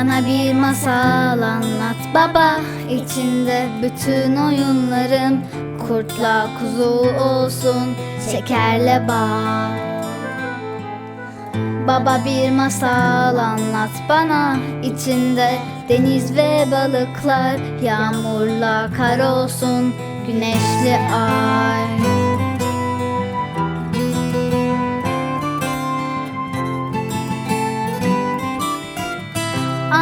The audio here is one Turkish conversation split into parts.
Bana bir masal anlat baba. İçinde bütün oyunlarım Kurtla kuzu olsun Şekerle bal. Baba bir masal anlat bana. İçinde deniz ve balıklar Yağmurla kar olsun Güneşli ay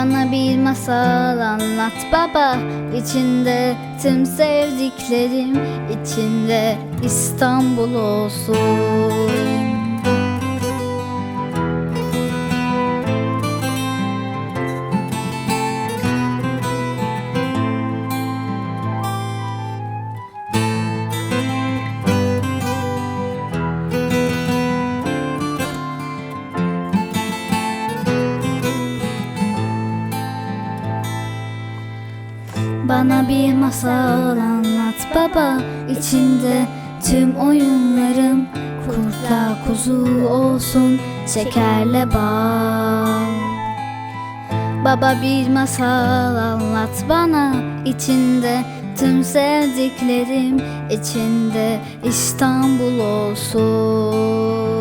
bana bir masal anlat baba. İçinde tüm sevdiklerim içinde İstanbul olsun Bana bir masal anlat baba. İçinde tüm oyunlarım Kurtla kuzu olsun Şekerle bal. Baba bir masal anlat bana. İçinde tüm sevdiklerim içinde İstanbul olsun